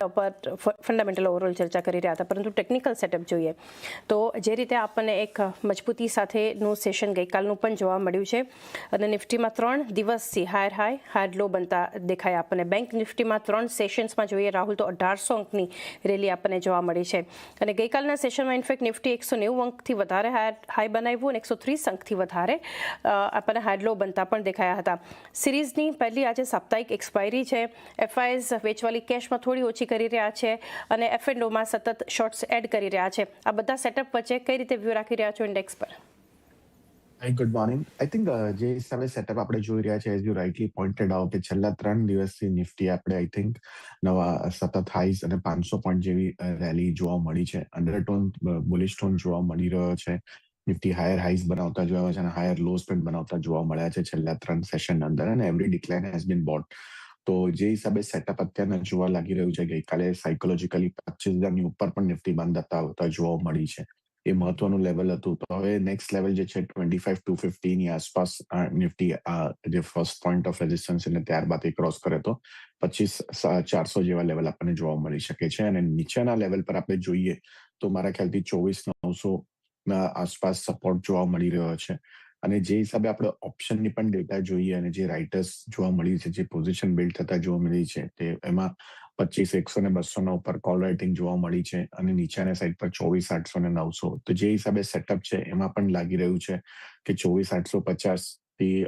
પર fundamental overall ચર્ચા કરી રહ્યા હતા. પરંતુ ટેકનિકલ સેટઅપ જોઈએ. તો જે રીતે આપણને એક મજબૂતી સાથેનું સેશન ગઈકાલનું પણ જોવા મળ્યું છે. અને નિફ્ટીમાં ત્રણ દિવસથી હાયર હાઈ હાયર લો બનતા દેખાય આપણને. બેંક નિફ્ટીમાં ત્રણ સેશન્સમાં જોઈએ, રાહુલ, તો અઢારસો અંકની રેલી આપણને જોવા મળી છે. અને ગઈકાલના સેશનમાં ઇનફેક્ટ નિફ્ટી એકસો નેવું અંકથી વધારે હાયર હાઈ બનાવ્યું અને એકસો ત્રીસ અંકથી વધારે આપણને હાયર લો બનતા પણ દેખાયા હતા. સિરીઝની પહેલી આજે સાપ્તાહિક એક્સપાયરી છે. એફઆઈએસ વેચવાલી કેશમાં થોડી ઓછી કરી રહ્યા છે અને એફ એન્ડ ઓમાં સતત શોર્ટ્સ એડ કરી રહ્યા છે. આ બધા સેટઅપ વચ્ચે કઈ રીતે વ્યૂ રાખી રહ્યા છો ઇન્ડેક્સ પર? ગુડ મોર્નિંગ આઈ થિંક જે હિસાબે સેટઅપ આપણે જોઈ રહ્યા છે as you rightly pointed out કે છેલ્લા ત્રણ દિવસથી નિફ્ટી આપણે આઈ થિંક નવા સતત હાઈસ અને પાંચસો પોઈન્ટ જેવી રેલી જોવા મળી છે. અંડરટોન બુલિશ ટોન જોવા મળી રહ્યો છે. નિફ્ટી હાયર હાઈસ બનાવતા જોવા છે અને હાયર લોસ પણ બનાવતા જોવા મળ્યા છે છેલ્લા ત્રણ સેશન અંદર. અને every decline has been bought તો જે હિસાબે સેટઅપ અત્યારના જોવા લાગી રહ્યું છે ગઈકાલે સાયકોલોજીકલી પચીસ હજારની ઉપર પણ નિફ્ટી બંધ હતા આવતા જોવા મળી છે. એ મહત્વનું લેવલ હતું. તો હવે નેક્સ્ટ લેવલ જે છે ટ્વેન્ટી ફાઈવ ટુ ફિફ્ટીની આસપાસ અ, નિફ્ટી આ જે ફર્સ્ટ પોઈન્ટ ઓફ રેઝિસ્ટન્સ એટલે ત્યારબાદ એ ક્રોસ કરે તો પચીસ ચારસો જેવા લેવલ આપણને જોવા મળી શકે છે. અને નીચેના લેવલ પર આપણે જોઈએ તો મારા ખ્યાલથી ચોવીસ નવસો ના આસપાસ સપોર્ટ જોવા મળી રહ્યો છે. અને જે હિસાબે આપણે ઓપ્શનની પણ ડેટા જોઈએ અને જે રાઇટર્સ જોવા મળી છે, જે પોઝિશન બિલ્ડ થતા જોવા મળી છે, તે એમાં પચીસ, એકસો ને બસો ના ઉપર કોલ રાઇટિંગ જોવા મળી છે અને નીચેના સાઈડ પર ચોવીસ, આઠસો ને નવસો. તો જે હિસાબે સેટઅપ છે, એમાં પણ લાગી રહ્યું છે કે ચોવીસ, આઠસો પચાસથી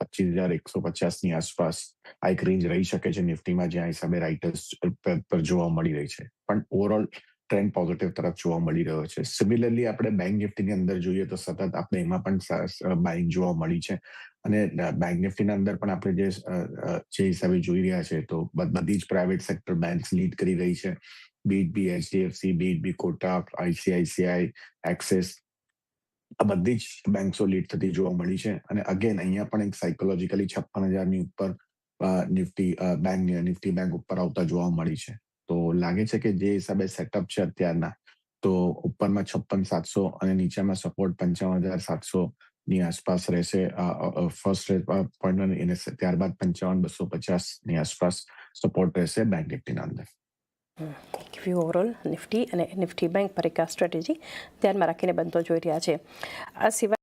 પચીસ હજાર એકસો પચાસની આસપાસ આ એક રેન્જ રહી શકે છે, નિફ્ટીમાં જ્યાં હિસાબે રાઇટર્સ પર જોવા મળી રહી છે. પણ ઓવરઓલ ટ્રેન્ડ પોઝિટિવ તરફ જોવા મળી રહ્યો છે. સિમિલરલી આપણે બેંક નિફ્ટીની અંદર જોઈએ તો સતત આપણે એમાં પણ બાઇંગ જોવા મળી છે. અને બેંક નિફ્ટીના અંદર પણ આપણે જે હિસાબે જોઈ રહ્યા છે તો બધી જ પ્રાઇવેટ સેક્ટર બેંક્સ લીડ કરી રહી છે. બીટ બી એચડીએફસી બીટ બી કોટક આઈસીઆઈસીઆઈ એક્સિસ આ બધી જ બેંક્સો લીડ થતી જોવા મળી છે. અને અગેન અહીંયા પણ એક સાયકોલોજીકલી છપ્પન હજારની ઉપર નિફ્ટી બેંક નિફ્ટી બેંક ઉપર આવતા જોવા મળી છે. લાગે છે કે જે હિસાબે સેટઅપ છે અત્યારના, તો ઉપરમાં છપ્પન સાતસો અને નીચેમાં સપોર્ટ પંચાવન હજાર સાતસો ની આસપાસ રહેશે. ફર્સ્ટ પોઈન્ટ ત્યારબાદ પંચાવન, બસો પચાસની આસપાસ સપોર્ટ રહેશે બેંક નિફ્ટીના અંદર. થેન્ક યુ ઓવરઓલ નિફ્ટી અને નિફ્ટી બેંક પર એક આ સ્ટ્રેટેજી ધ્યાનમાં રાખીને બનતો જોઈ રહ્યા છે. આ સિવાય